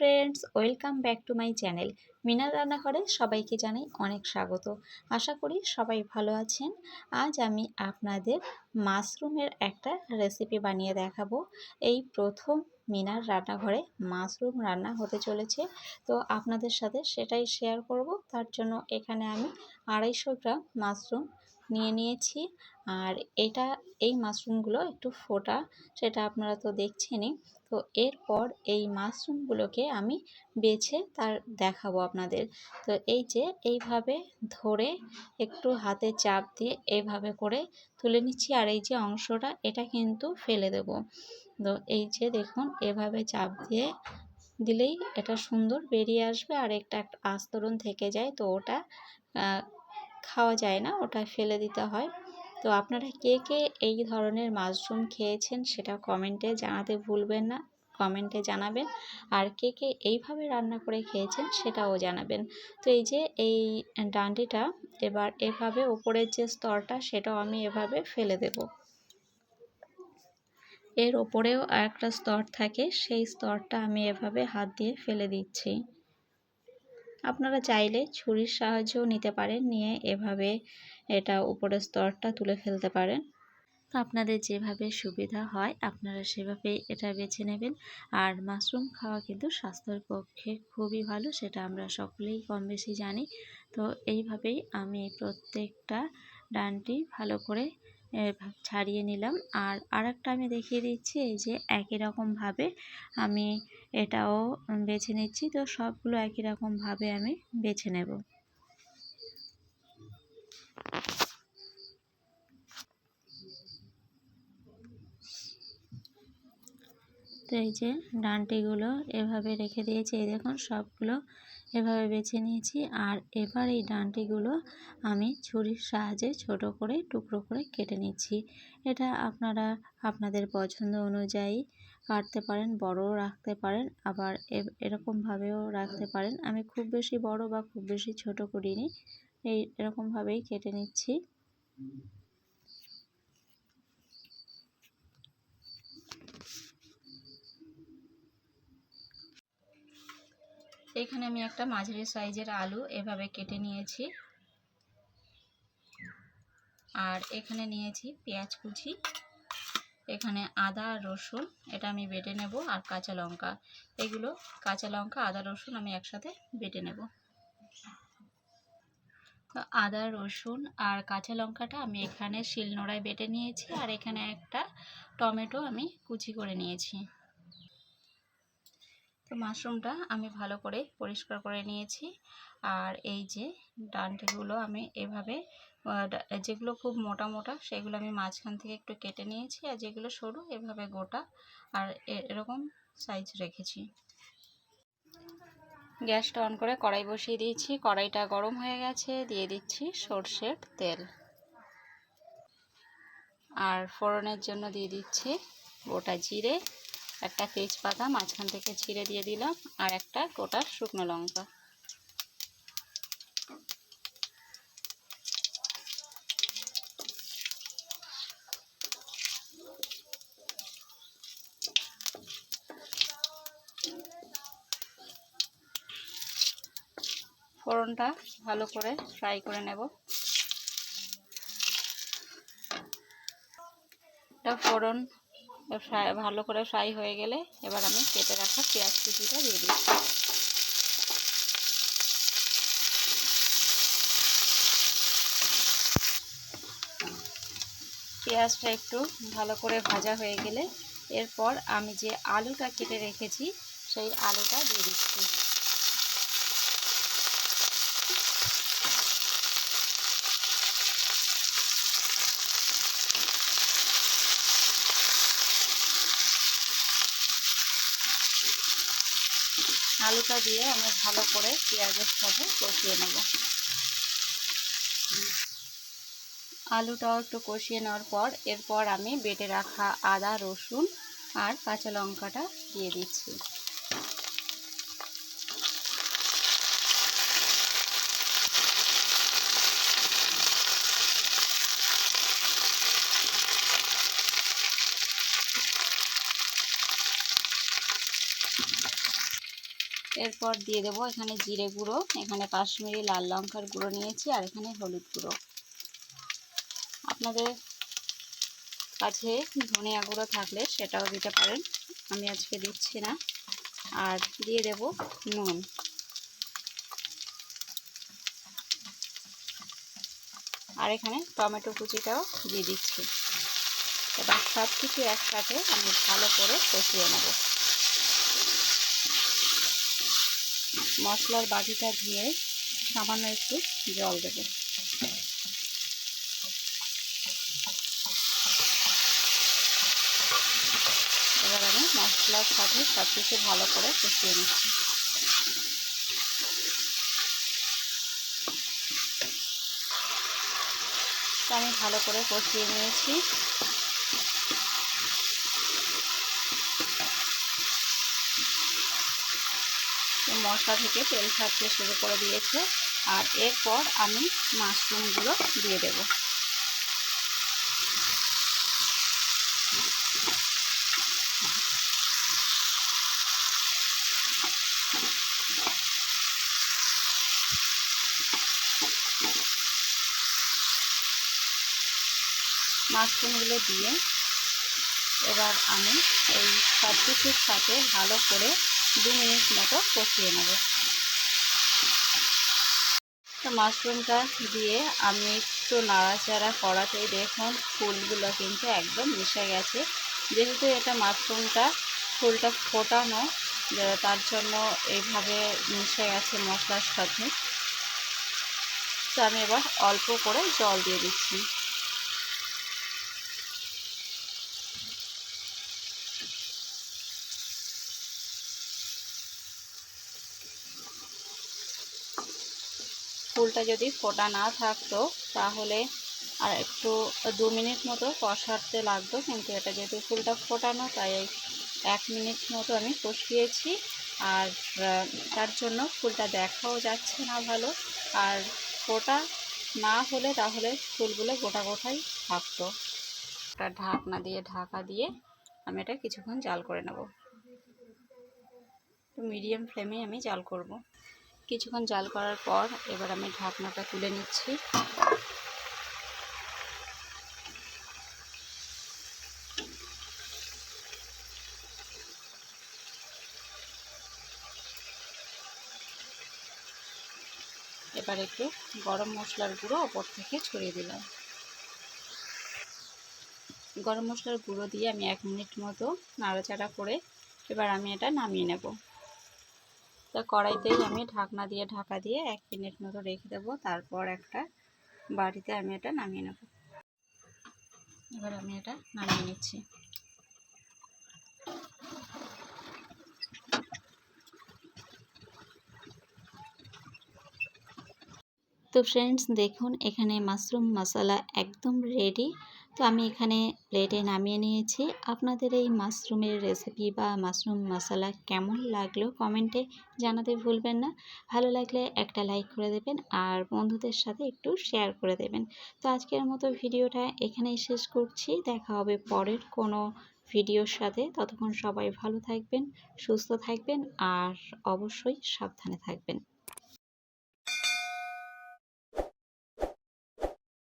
Friends welcome back to my channel Minar রান্নাঘরে সবাইকে জানাই অনেক স্বাগত। আশা করি সবাই ভালো আছেন। আজ আমি আপনাদের মাশরুমের একটা রেসিপি বানিয়ে দেখাবো। এই প্রথম মিনার রান্নাঘরে মাশরুম রান্না হতে চলেছে। তো আপনাদের সাথে সেটাই শেয়ার করব। তার জন্য এখানে আমি আড়াইশো গ্রাম মাশরুম নিয়ে নিয়েছি। আর এটা, এই মাশরুমগুলো একটু ফোটা, সেটা আপনারা তো দেখছেনই। তো এরপর এই মাশরুমগুলোকে আমি বেছে তার দেখাবো আপনাদের। তো এই যে এইভাবে ধরে একটু হাতে চাপ দিয়ে এভাবে করে তুলে নিচ্ছি আর এই যে অংশটা, এটা কিন্তু ফেলে দেব। তো এই যে দেখুন, এভাবে চাপ দিয়ে দিলেই এটা সুন্দর বেরিয়ে আসবে আর একটা একটা আস্তরণ থেকে যায়। তো ওটা খাওয়া যায় না, ওটা ফেলে দিতে হয়। তো আপনারা কে কে এই ধরনের মাশরুম খেয়েছেন সেটা কমেন্টে জানাতে ভুলবেন না, কমেন্টে জানাবেন। আর কে কে এইভাবে রান্না করে খেয়েছেন সেটাও জানাবেন। তো এই যে এই ডান্ডিটা, এবার এভাবে ওপরের যে স্তরটা সেটাও আমি এভাবে ফেলে দেব। এর ওপরেও একটা স্তর থাকে, সেই স্তরটা আমি এভাবে হাত দিয়ে ফেলে দিচ্ছি। আপনারা চাইলে ছুরির সাহায্যও নিতে পারেন, নিয়ে এভাবে এটা উপরের স্তরটা তুলে ফেলতে পারেন। আপনাদের যেভাবে সুবিধা হয়, আপনারা সেভাবে এটা বেছে নেবেন। আর মাশরুম খাওয়া কিন্তু স্বাস্থ্যের পক্ষে খুবই ভালো, সেটা আমরা সকলেই কম বেশি জানি। তো এইভাবেই আমি প্রত্যেকটা ডানটি ভালো করে ছাড়িয়ে নিলাম। আর আরেকটা আমি দেখিয়ে দিচ্ছি, এই যে একই রকমভাবে আমি এটাও বেছে নিচ্ছি। তো সবগুলো একই রকমভাবে আমি বেছে নেব। তো এই যে ডানটিগুলো এভাবে রেখে দিয়েছি। এই দেখুন, সবগুলো এভাবে বেছে নিয়েছি। আর এবার এই ডানটিগুলো আমি ছুরির সাহায্যে ছোট করে, টুকরো করে কেটে নিচ্ছি। এটা আপনারা আপনাদের পছন্দ অনুযায়ী কাটতে পারেন, বড়ও রাখতে পারেন, আবার এরকমভাবেও রাখতে পারেন। আমি খুব বেশি বড় বা খুব বেশি ছোট করিনি, এই এরকমভাবেই কেটে নিচ্ছি। এখানে আমি একটা মাঝারি সাইজের আলু এভাবে কেটে নিয়েছি। আর এখানে নিয়েছি পেঁয়াজ কুচি, এখানে আদা, রসুন, এটা আমি বেটে নেব, আর কাঁচা লঙ্কা। এগুলো কাঁচা লঙ্কা, আদা, রসুন আমি একসাথে বেটে নেব। আদা, রসুন আর কাঁচা লঙ্কাটা আমি এখানে শিলনোড়ায় বেটে নিয়েছি, আর এখানে একটা টমেটো আমি কুচি করে নিয়েছি। তো মাশরুমটা আমি ভালো করে পরিষ্কার করে নিয়েছি। আর এই যে ডান্টিগুলো আমি এভাবে যেগুলো খুব মোটা মোটা, সেগুলো আমি মাঝখান থেকে একটু কেটে নিয়েছি আর যেগুলো সরু এভাবে গোটা আর এরকম সাইজ রেখেছি। গ্যাসটা অন করে কড়াই বসিয়ে দিয়েছি। কড়াইটা গরম হয়ে গেছে, দিয়ে দিচ্ছি সর্ষের তেল। আর ফোড়নের জন্য দিয়ে দিচ্ছি গোটা জিরে একটা তেজপাতা মাঝখান থেকে ছিঁড়ে দিয়ে দিলাম আর একটা গোটা শুকনো লঙ্কা। ফোড়নটা ভালো করে ফ্রাই করে নেব। এটা ফোড়ন ফ্রাই, ভালো করে ফ্রাই হয়ে গেলে এবার আমি কেটে রাখা পেঁয়াজ কুচিটা দিয়ে দিচ্ছি। পেঁয়াজটা একটু ভালো করে ভাজা হয়ে গেলে এরপর আমি যে আলুটা কেটে রেখেছি, সেই আলুটা দিয়ে দিচ্ছি। আলুটা দিয়ে আমি ভালো করে পেঁয়াজের সাথে কষিয়ে নেব। আলুটাও একটু কষিয়ে নেওয়ার পর এরপর আমি বেটে রাখা আদা, রসুন আর কাঁচা লঙ্কাটা দিয়ে দিচ্ছি। এরপর দিয়ে দেবো এখানে জিরে গুঁড়ো, এখানে কাশ্মীরি লাল লঙ্কার গুঁড়ো নিয়েছি আর এখানে হলুদ গুঁড়ো। আপনাদের কাছে ধনিয়া গুঁড়ো থাকলে সেটাও দিতে পারেন, আমি আজকে দিচ্ছি না। আর দিয়ে দেব নুন। আর এখানে টমেটো কুচিটাও দিয়ে দিচ্ছি। এবার সব কিছু একসাথে আমি ভালো করে কষিয়ে নেব। মশলার বাটিটা ধুয়ে সামান্য একটু জল দেব। এবার আমি মশলার সাথে সব কিছু ভালো করে কষিয়ে নিচ্ছি। আমি ভালো করে কষিয়ে নিয়েছি। মশলা থেকে তেল ছাড়তে শুরু করে দিয়েছে আর এরপর আমি মাশরুমগুলো দিয়ে দেব। মাশরুমগুলো দিয়ে এবার আমি এই সব কিছুর সাথে ভালো করে দু মিনিট মতো কষিয়ে নেব। তো মাশরুমটা দিয়ে আমি একটু নাড়াচাড়া করাতেই দেখুন ফুলগুলো কিন্তু একদম মিশে গেছে। যেহেতু এটা মাশরুমটা ফুলটা ফোটানো তার জন্য এইভাবে মিশে গেছে মশলার সাথে। তো আমি এবার অল্প করে জল দিয়ে দিচ্ছি। ফুলটা যদি ফোটা না থাকতো, তাহলে আর একটু দু মিনিট মতো কষাতে লাগতো। কিন্তু এটা যেহেতু ফুলটা ফোটানো, তাই এক মিনিট মতো আমি কষিয়েছি। আর তার জন্য ফুলটা দেখাও যাচ্ছে না ভালো। আর ফোটা না হলে তাহলে ফুলগুলো গোটা গোটাই থাকতো। একটা ঢাকনা দিয়ে ঢাকা দিয়ে আমি এটা কিছুক্ষণ জাল করে নেব। মিডিয়াম ফ্লেমে আমি জাল করব। কিছুক্ষণ জাল করার পর এবার আমি ঢাকনাটা তুলে নিচ্ছি। এবার একটু গরম মশলার গুঁড়ো ওপর থেকে ছড়িয়ে দিলাম। গরম মশলার গুঁড়ো দিয়ে আমি এক মিনিট মতো নাড়াচাড়া করে এবার আমি এটা নামিয়ে নেব। তা কড়াইতেই আমি ঢাকনা দিয়ে ঢাকা দিয়ে এক মিনিট মতো রেখে দেবো। তারপর একটা বাড়িতে আমি এটা নামিয়ে নেব। এবার আমি এটা নামিয়ে নিচ্ছি। তো ফ্রেন্ডস দেখুন, এখানে মাশরুম মশলা একদম রেডি তো আমি এখানে প্লেটে নামিয়ে নিয়েছি। আপনাদের এই মাশরুমের রেসিপি বা মাশরুম মশলা কেমন লাগল কমেন্টে জানাতে ভুলবেন না। ভালো লাগলে একটা লাইক করে দেবেন আর বন্ধুদের সাথে একটু শেয়ার করে দেবেন। তো আজকের মতো ভিডিওটা এখানেই শেষ করছি। দেখা হবে পরের কোনো ভিডিওর সাথে। ততক্ষণ সবাই ভালো থাকবেন, সুস্থ থাকবেন আর অবশ্যই সাবধানে থাকবেন।